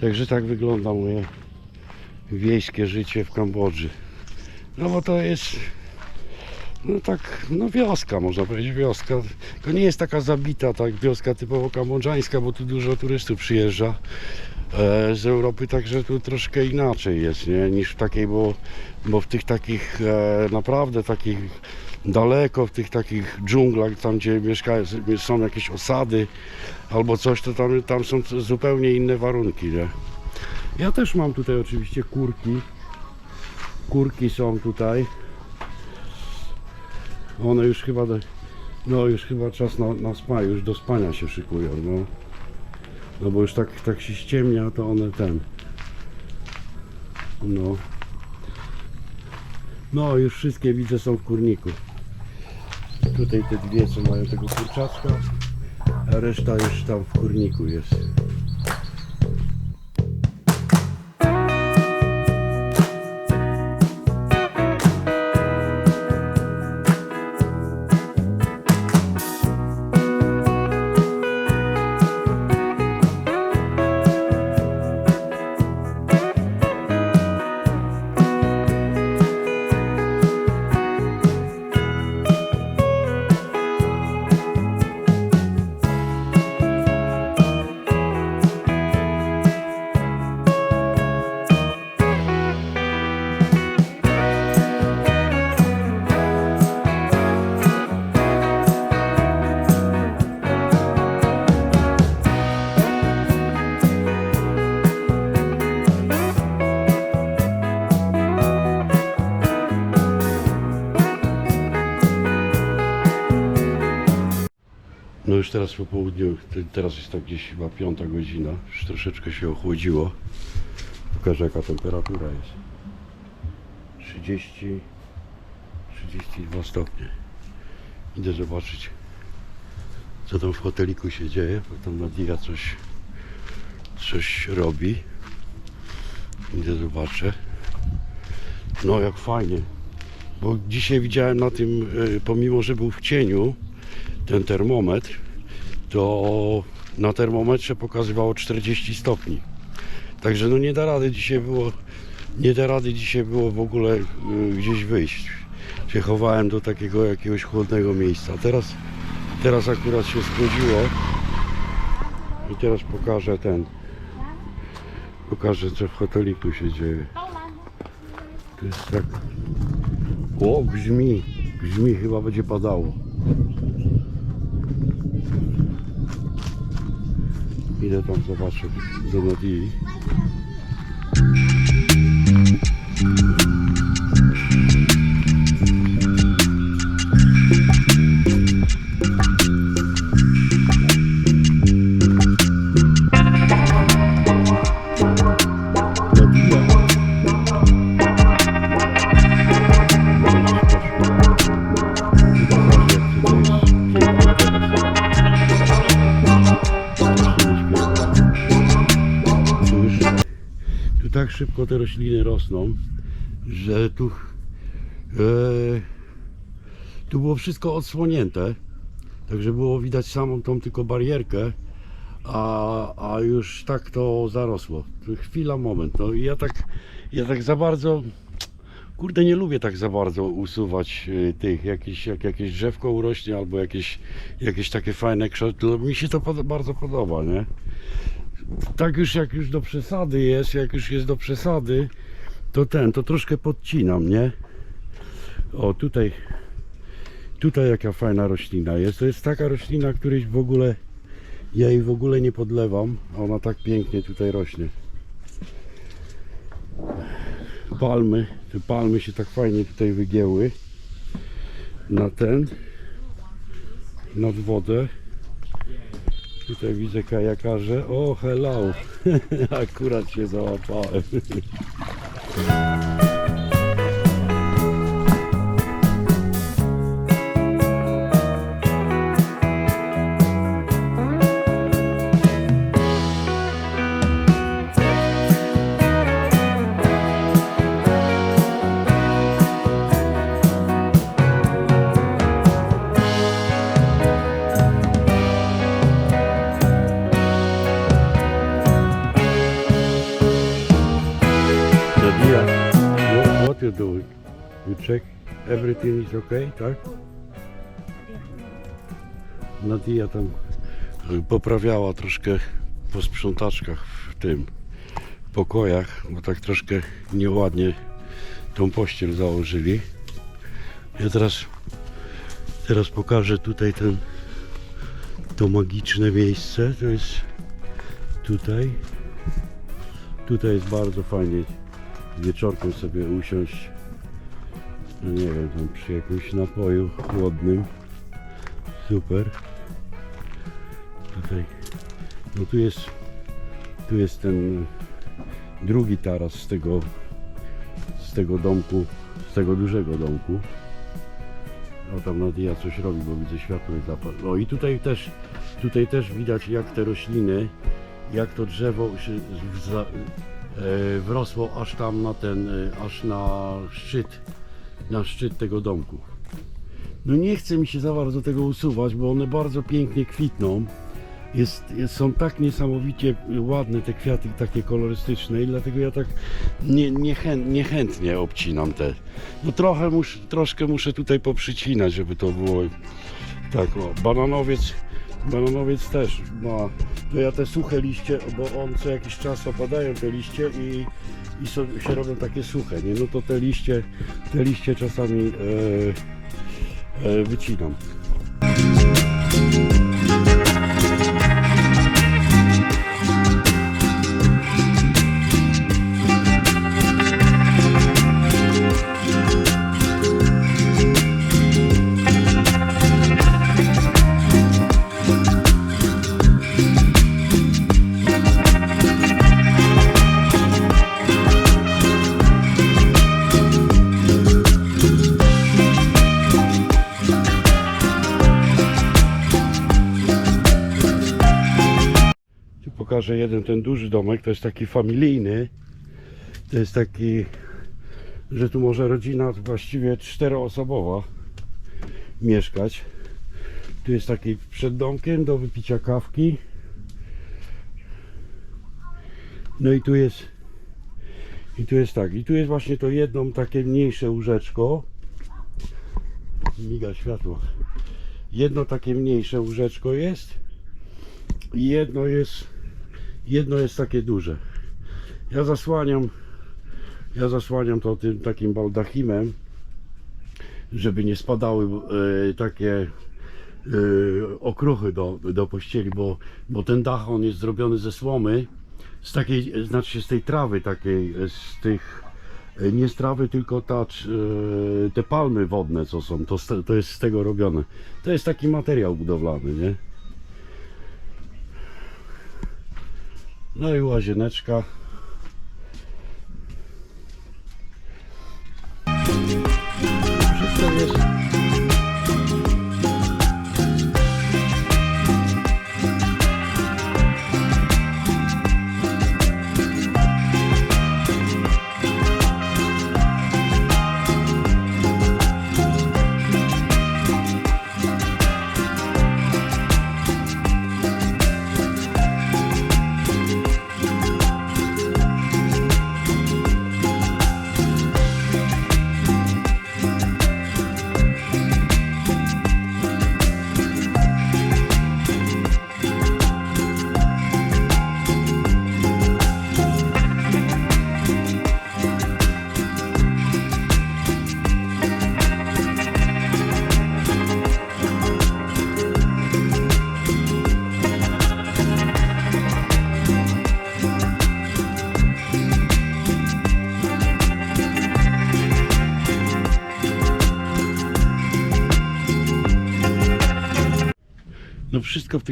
Także tak wygląda moje wiejskie życie w Kambodży. No bo to jest no tak, no wioska można powiedzieć, wioska. To nie jest taka zabita, tak wioska typowo kambodżańska, bo tu dużo turystów przyjeżdża e, z Europy, także tu troszkę inaczej jest, nie, niż w takiej, bo, bo w tych takich e, naprawdę takich daleko, w tych takich dżunglach, tam gdzie mieszkają, są jakieś osady albo coś, to tam, tam są zupełnie inne warunki, nie. Ja też mam tutaj oczywiście kurki. Kurki są tutaj. One już chyba, do- no już chyba czas na, na już do spania się szykują, no. No bo już tak, tak się ściemnia, to one ten. No. No już wszystkie widzę są w kurniku. Tutaj te dwie co mają tego kurczaczka, a reszta już tam w kurniku jest. Już teraz po południu, te- teraz jest tak gdzieś chyba piąta godzina, już troszeczkę się ochłodziło. Pokażę jaka temperatura jest. 30, 32 stopnie. Idę zobaczyć co tam w hoteliku się dzieje, bo tam Nadia coś, coś robi. Idę zobaczę. No jak fajnie. Bo dzisiaj widziałem na tym, e, pomimo że był w cieniu, ten termometr, to na termometrze pokazywało 40 stopni. Także no nie da rady dzisiaj było, nie da rady dzisiaj było w ogóle y, gdzieś wyjść. Się chowałem do takiego jakiegoś chłodnego miejsca. Teraz, teraz akurat się schłodziło i teraz pokażę ten, pokażę co w hoteliku się dzieje. To jest tak, o grzmi, grzmi chyba będzie padało. Idę tam zobaczyć do szybko te rośliny rosną, że tu e, tu było wszystko odsłonięte, także było widać samą tą tylko barierkę, a, a już tak to zarosło. Chwila, moment. No i ja tak, ja tak za bardzo, kurde nie lubię tak za bardzo usuwać e, tych, jakieś, jak jakieś drzewko urośnie albo jakieś, jakieś takie fajne kształty. Mi się to pod, bardzo podoba, nie? Tak już jak już do przesady jest, jak już jest do przesady, to ten, to troszkę podcinam, nie? O, tutaj, tutaj jaka fajna roślina jest. To jest taka roślina, której w ogóle, ja jej w ogóle nie podlewam, a ona tak pięknie tutaj rośnie. Palmy, te palmy się tak fajnie tutaj wygięły na ten, nad wodę. Tutaj widzę kajakarze. O, hello! Akurat się załapałem. Okay, tak? Nadia tam poprawiała troszkę po sprzątaczkach w tym pokojach, bo tak troszkę nieładnie tą pościel założyli. Ja teraz teraz pokażę tutaj ten to magiczne miejsce. To jest tutaj. Tutaj jest bardzo fajnie wieczorkiem sobie usiąść. No nie wiem, tam przy jakimś napoju chłodnym. Super. Tutaj. No tu jest tu jest ten drugi taras z tego z tego domku, z tego dużego domku. O tam Nadia coś robi, bo widzę światło i zapal. O i tutaj też, tutaj też widać jak te rośliny, jak to drzewo się e, wrosło aż tam na ten, e, aż na szczyt, na szczyt tego domku. No nie chce mi się za bardzo tego usuwać, bo one bardzo pięknie kwitną. Jest, jest, są tak niesamowicie ładne te kwiaty, takie kolorystyczne i dlatego ja tak nie, niechę, niechętnie obcinam te. No trochę mus, troszkę muszę tutaj poprzycinać, żeby to było tak o. Bananowiec, bananowiec też ma, to ja te suche liście, bo on co jakiś czas opadają te liście i, i się robią takie suche, nie? No to te liście, te liście czasami e, e, wycinam. Pokażę jeden ten duży domek, to jest taki familijny. To jest taki, że tu może rodzina właściwie czteroosobowa mieszkać. Tu jest taki przed domkiem do wypicia kawki. No i tu jest i tu jest tak, i tu jest właśnie to jedno takie mniejsze łóżeczko. Miga światło. Jedno takie mniejsze łóżeczko jest i jedno jest jedno jest takie duże ja zasłaniam ja zasłaniam to tym takim baldachimem żeby nie spadały e, takie e, okruchy do, do pościeli bo, bo ten dach on jest zrobiony ze słomy z takiej, znaczy z tej trawy takiej e, z tych nie z trawy, tylko ta, te palmy wodne co są, to, to jest z tego robione. To jest taki materiał budowlany, nie? No i łazieneczka.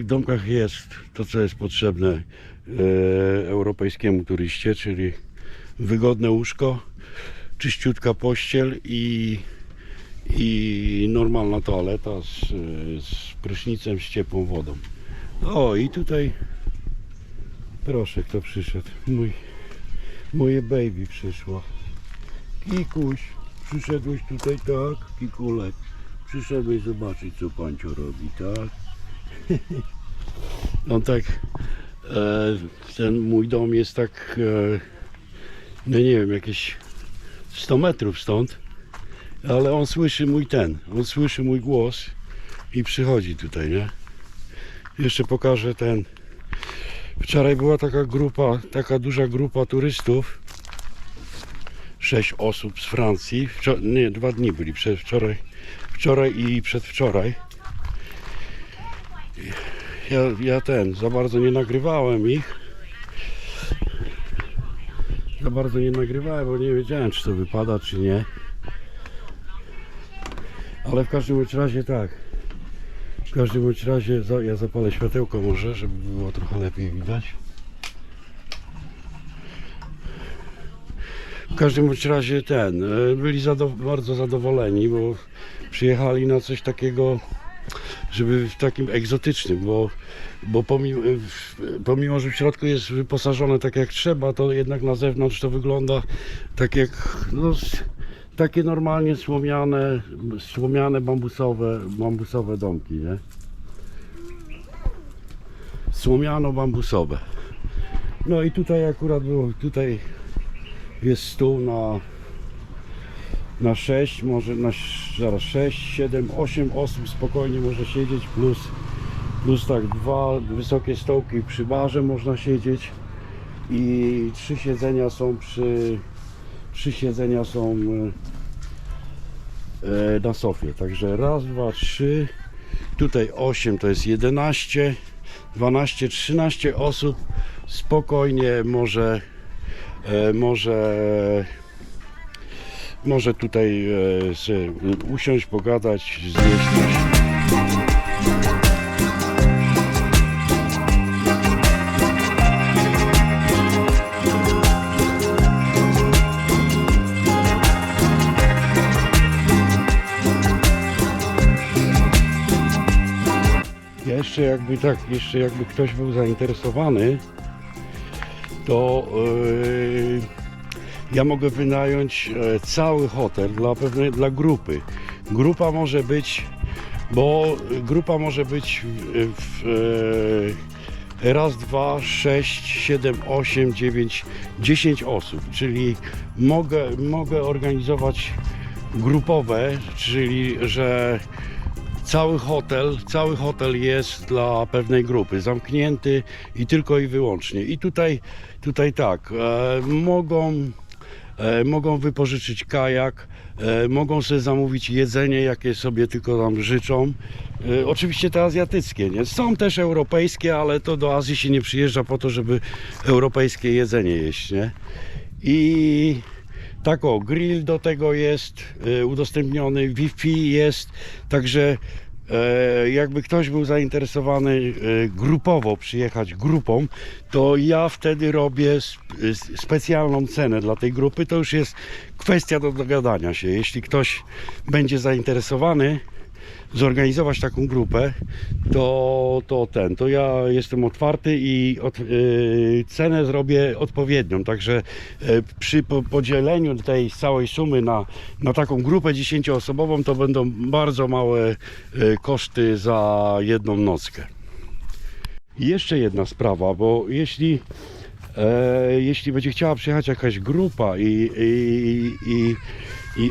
Domkach jest, to co jest potrzebne e, europejskiemu turyście, czyli wygodne łóżko, czyściutka pościel i, i normalna toaleta z, z prysznicem, z ciepłą wodą. O i tutaj proszę kto przyszedł, mój, moje baby przyszło. Kikuś, przyszedłeś tutaj tak, Kikulek, przyszedłeś zobaczyć co pańcio robi, tak? No tak, e, ten mój dom jest tak, e, no nie wiem, jakieś 100 metrów stąd, ale on słyszy mój ten, on słyszy mój głos i przychodzi tutaj, nie? Jeszcze pokażę ten. Wczoraj była taka grupa, taka duża grupa turystów. Sześć osób z Francji. Wczor- nie, dwa dni byli. Wczoraj, wczoraj i przedwczoraj. Ja, ja ten, za bardzo nie nagrywałem ich. Za bardzo nie nagrywałem, bo nie wiedziałem, czy to wypada, czy nie. Ale w każdym razie tak. W każdym razie za- ja zapalę światełko może, żeby było trochę lepiej widać. W każdym razie ten, e, byli zado- bardzo zadowoleni, bo przyjechali na coś takiego, żeby w takim egzotycznym, bo, bo pomimo, pomimo, że w środku jest wyposażone tak jak trzeba, to jednak na zewnątrz to wygląda tak jak no, takie normalnie słomiane, słomiane bambusowe, bambusowe domki, nie? Słomiano-bambusowe. No i tutaj akurat było, tutaj jest stół na na 6, może na zaraz 6, 7, 8 osób spokojnie można siedzieć, plus, plus tak dwa wysokie stołki przy barze można siedzieć i trzy siedzenia są przy trzy siedzenia są e, e, na sofie. Także raz, dwa, trzy, tutaj 8 to jest 11, 12, 13 osób spokojnie może e, może może tutaj e, usiąść, pogadać, zjeść coś. Jeszcze jakby tak, jeszcze jakby ktoś był zainteresowany, to yy, ja mogę wynająć e, cały hotel dla pewnej, dla grupy. Grupa może być, bo grupa może być w, w, e, raz, dwa, sześć, siedem, osiem, dziewięć, dziesięć osób, czyli mogę, mogę organizować grupowe, czyli że cały hotel, cały hotel jest dla pewnej grupy, zamknięty i tylko i wyłącznie. I tutaj, tutaj tak, e, mogą, mogą wypożyczyć kajak, e, mogą sobie zamówić jedzenie, jakie sobie tylko tam życzą. E, oczywiście te azjatyckie, nie? Są też europejskie, ale to do Azji się nie przyjeżdża po to, żeby europejskie jedzenie jeść, nie? I tak o, grill do tego jest e, udostępniony, Wi-Fi jest, także e, jakby ktoś był zainteresowany e, grupowo przyjechać grupą, to ja wtedy robię specjalną cenę dla tej grupy. To już jest kwestia do dogadania się. Jeśli ktoś będzie zainteresowany, zorganizować taką grupę, to, to ten, to ja jestem otwarty i od, yy, cenę zrobię odpowiednią. Także yy, przy po, podzieleniu tej całej sumy na, na taką grupę 10-osobową to będą bardzo małe yy, koszty za jedną nockę. I jeszcze jedna sprawa, bo jeśli e, jeśli będzie chciała przyjechać jakaś grupa i, i, i, i,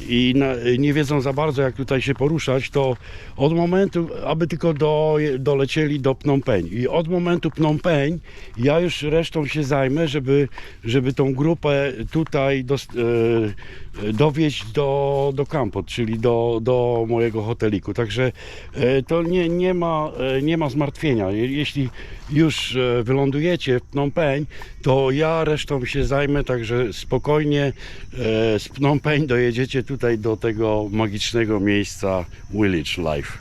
i nie wiedzą za bardzo jak tutaj się poruszać, to od momentu, aby tylko do, dolecieli do Phnom Penh i od momentu Phnom Penh ja już resztą się zajmę, żeby, żeby tą grupę tutaj dos, e, do, do Kampot, czyli do, do mojego hoteliku. Także e, to nie, nie, ma, e, nie ma zmartwienia. Je- Jeśli już e, wylądujecie w Phnom Penh, to ja resztą się zajmę, także spokojnie e, z Phnom Penh dojedziecie tutaj do tego magicznego miejsca Village Life.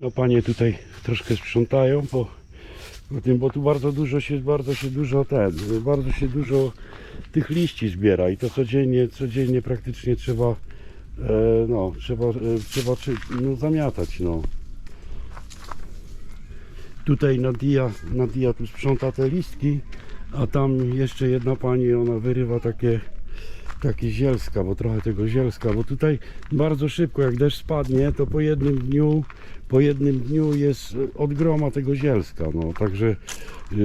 No panie tutaj troszkę sprzątają po, po tym, bo tu bardzo dużo się, bardzo się dużo ten, bardzo się dużo tych liści zbiera i to codziennie, codziennie praktycznie trzeba, e, no, trzeba, e, trzeba czy, no, zamiatać, no. Tutaj Nadia, Nadia tu sprząta te listki, a tam jeszcze jedna pani, ona wyrywa takie, takie zielska, bo trochę tego zielska, bo tutaj bardzo szybko, jak deszcz spadnie, to po jednym dniu, po jednym dniu jest od groma tego zielska, no, także e,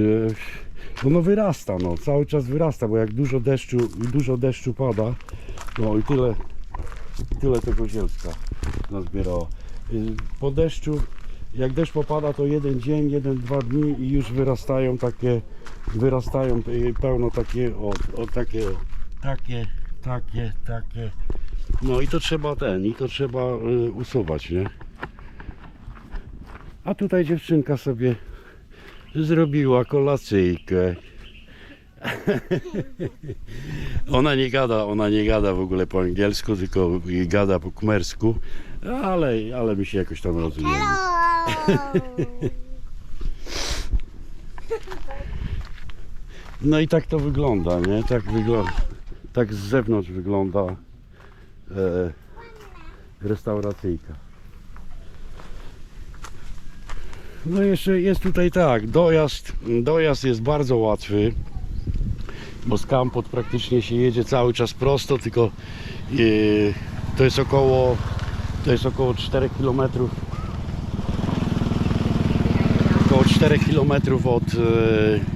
Ono wyrasta, no, cały czas wyrasta, bo jak dużo deszczu, dużo deszczu pada, no i tyle, tyle tego zielska nazbierało. Y, Po deszczu, jak deszcz popada, to jeden dzień, jeden, dwa dni i już wyrastają takie, wyrastają y, pełno takie, o, o takie, takie, takie, takie. No i to trzeba ten, i to trzeba y, usuwać, nie? A tutaj dziewczynka sobie zrobiła kolacyjkę. Ona nie gada, ona nie gada w ogóle po angielsku, tylko gada po kmersku, ale, ale my się jakoś tam rozumiemy. Hello. No i tak to wygląda, nie? Tak wygląda. Tak z zewnątrz wygląda e, restauracyjka. No jeszcze jest tutaj tak, dojazd, dojazd jest bardzo łatwy, bo z Kampot praktycznie się jedzie cały czas prosto, tylko e, to jest około to jest około 4 km około 4 km od e,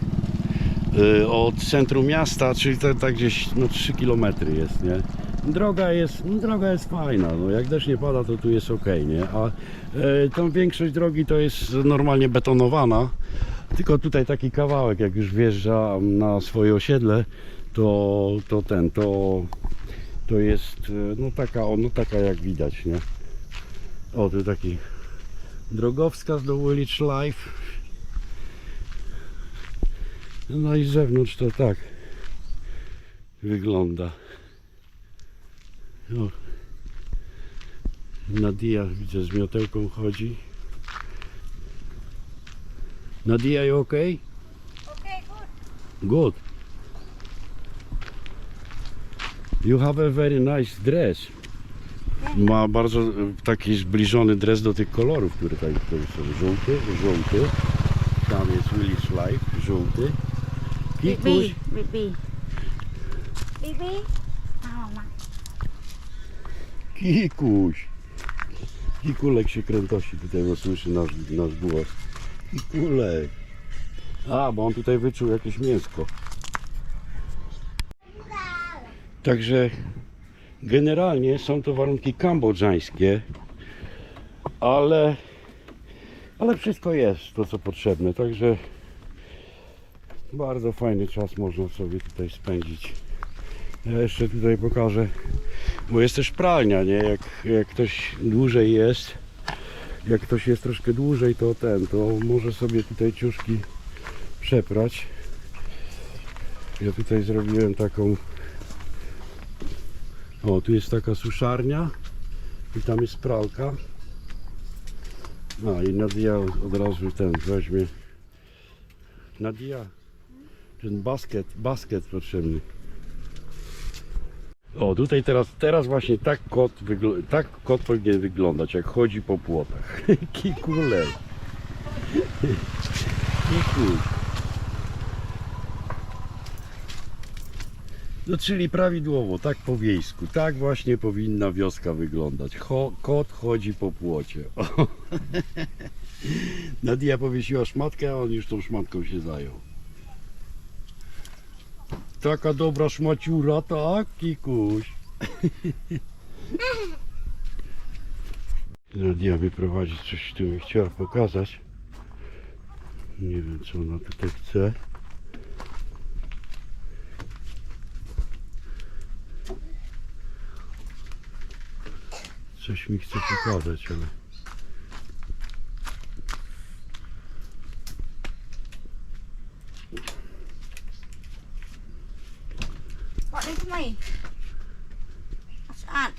od centrum miasta, czyli tak, tak gdzieś no, 3 km jest, nie? Droga jest, no, droga jest fajna, no jak deszcz nie pada, to tu jest ok, nie? A y, tą większość drogi to jest normalnie betonowana, tylko tutaj taki kawałek, jak już wjeżdża na swoje osiedle, to, to ten, to, to jest y, no taka, no taka jak widać, nie? O, tu taki drogowskaz do Woolwich Life. No i z zewnątrz to tak wygląda. O. Nadia widzę z miotełką chodzi. Nadia, you okay? Okay, good. Good. You have a very nice dress. Ma bardzo e, taki zbliżony dres do tych kolorów, które tutaj, tutaj są. Żółty, żółty. Tam jest Willis Life, żółty. Kikuś. Bibi, bibi. Bibi. Oh, ma. Kikuś. Kikulek się krętosi tutaj, bo słyszy nasz, nasz głos. Kikulek. A, bo on tutaj wyczuł jakieś mięsko. Także generalnie są to warunki kambodżańskie, ale, ale wszystko jest to, co potrzebne. Także bardzo fajny czas można sobie tutaj spędzić. Ja jeszcze tutaj pokażę bo jest też pralnia, nie? Jak, jak ktoś dłużej jest, jak ktoś jest troszkę dłużej, to ten, to może sobie tutaj ciuszki przeprać. Ja tutaj zrobiłem taką. O, tu jest taka suszarnia i tam jest pralka. A i Nadia od razu ten weźmie. Nadia, ten basket, basket potrzebny. O, tutaj teraz, teraz właśnie tak kot, tak kot powinien wyglądać, jak chodzi po płotach. Kikulej. Kikuś. No czyli prawidłowo, tak po wiejsku, tak właśnie powinna wioska wyglądać. Kot chodzi po płocie. Nadia powiesiła szmatkę, a on już tą szmatką się zajął. Taka dobra szmaciura, tak, Kikuś? Nadia wyprowadzi coś, tu mi chciała pokazać. Nie wiem, co ona tutaj chce. Coś mi chce pokazać, ale... What is me? What's that?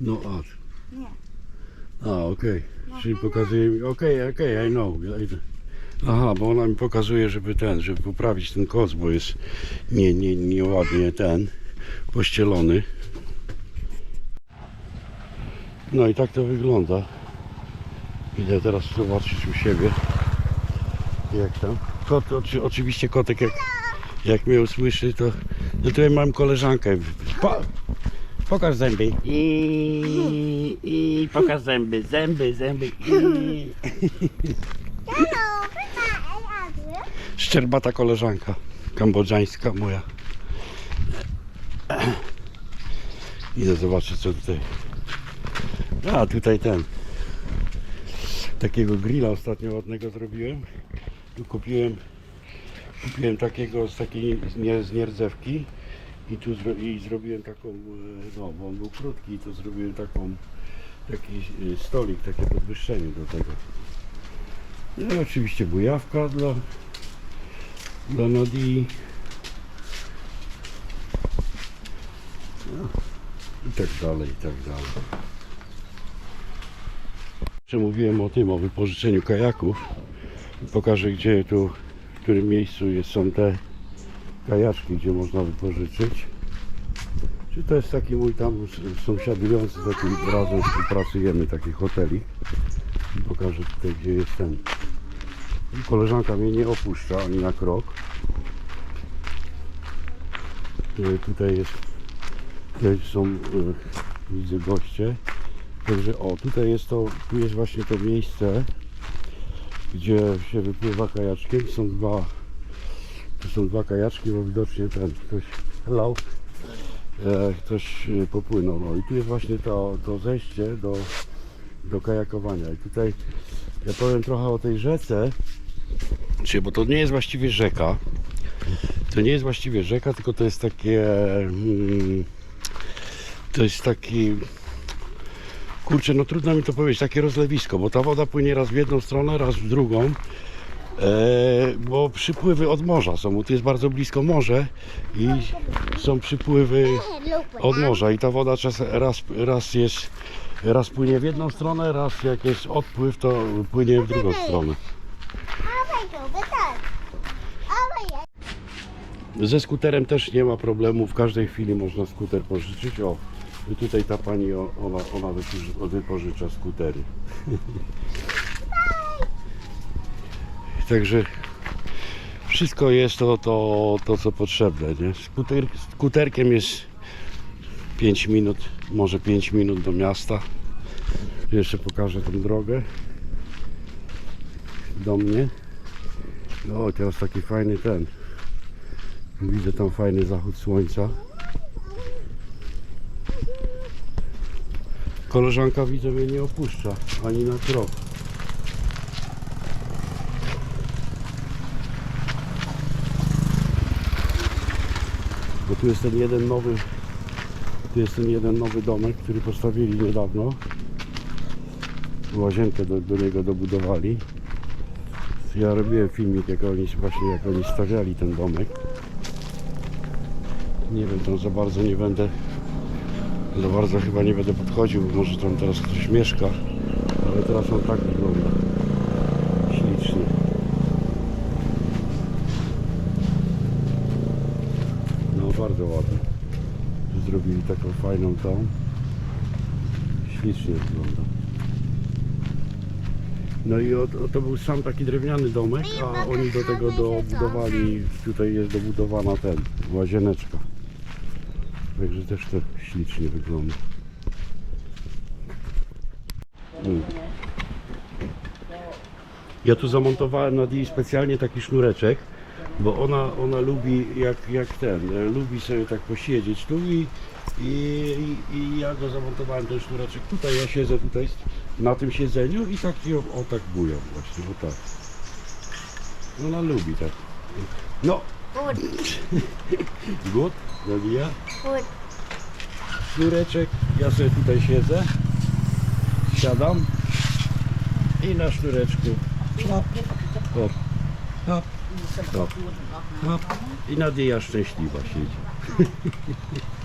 No, a, Nie. A, okej. Czyli pokazuje mi. Okej, okej, I know. Aha, bo ona mi pokazuje, żeby ten, żeby poprawić ten koc, bo jest nie, nie, nieładnie ten pościelony. No i tak to wygląda. Idę teraz zobaczyć u siebie. Jak tam. Kot, oczy, oczywiście kotek jak, jak mnie usłyszy, to. No tutaj mam koleżankę. Pa, Pokaż zęby. I, i pokaż zęby, zęby, zęby. I. Szczerbata koleżanka kambodżańska moja. Idę zobaczyć co tutaj. A tutaj ten. Takiego grilla ostatnio ładnego zrobiłem. Tu kupiłem kupiłem takiego z takiej z nierdzewki i tu zro, i zrobiłem taką, e, no bo on był krótki tu zrobiłem taką taki e, stolik, takie podwyższenie do tego. No i oczywiście bujawka dla dla Nadii. No, I tak dalej, i tak dalej. Jeszcze mówiłem o tym, o wypożyczeniu kajaków. Pokażę gdzie tu, w którym miejscu jest, są te kajaczki, gdzie można wypożyczyć. Czy to jest taki mój tam sąsiadujący, z jakim razem współpracujemy, taki hotelik. Pokażę tutaj, gdzie jest ten. Koleżanka mnie nie opuszcza ani na krok. E, Tutaj jest, tutaj są, e, widzę goście. Także o, tutaj jest to, tu jest właśnie to miejsce, gdzie się wypływa kajaczkiem. Są dwa, tu są dwa kajaczki, bo widocznie ten ktoś lał, e, ktoś e, popłynął. No i tu jest właśnie to, to zejście do, do kajakowania. I tutaj ja powiem trochę o tej rzece, czy, bo to nie jest właściwie rzeka. To nie jest właściwie rzeka, tylko to jest takie. Mm, to jest taki. Kurczę, no trudno mi to powiedzieć, takie rozlewisko, bo ta woda płynie raz w jedną stronę, raz w drugą. E, bo przypływy od morza są, tu jest bardzo blisko morze i są przypływy od morza i ta woda czas, raz, raz jest raz płynie w jedną stronę, raz jak jest odpływ to płynie w drugą stronę. Ze skuterem też nie ma problemu, w każdej chwili można skuter pożyczyć. O, tutaj ta pani, ona, ona wypoży- wypożycza skutery. Także wszystko jest to, to, to co potrzebne. Nie? Skuter, skuterkiem jest 5 minut, może 5 minut do miasta. Jeszcze pokażę tą drogę do mnie. O, teraz taki fajny ten. Widzę tam fajny zachód słońca. Koleżanka widzę mnie nie opuszcza ani na krok. Bo tu jest ten jeden nowy tu jest ten jeden nowy domek, który postawili niedawno. Łazienkę do, do niego dobudowali. Ja robiłem filmik jak oni właśnie jak oni stawiali ten domek. Nie wiem, tam za bardzo nie będę za bardzo chyba nie będę podchodził, bo może tam teraz ktoś mieszka. Ale teraz on tak wygląda. Ślicznie. No bardzo ładnie. Tu zrobili taką fajną tą. Ślicznie wygląda. No i o, o, to był sam taki drewniany domek, a oni do tego dobudowali, tutaj jest dobudowana ten, łazieneczka. Także też to ślicznie wygląda. Mm. Ja tu zamontowałem na Dii specjalnie taki sznureczek, bo ona, ona lubi jak, jak ten, e, lubi sobie tak posiedzieć tu i, i, i, ja go zamontowałem ten sznureczek tutaj, ja siedzę tutaj na tym siedzeniu i tak ją o tak bują właśnie, bo tak. Ona lubi tak. No, Good, good, Nadia. good. Sznureczek, ja sobie tutaj siedzę, siadam i na sznureczku hop, hop, hop, hop, hop i Nadia szczęśliwa siedzi.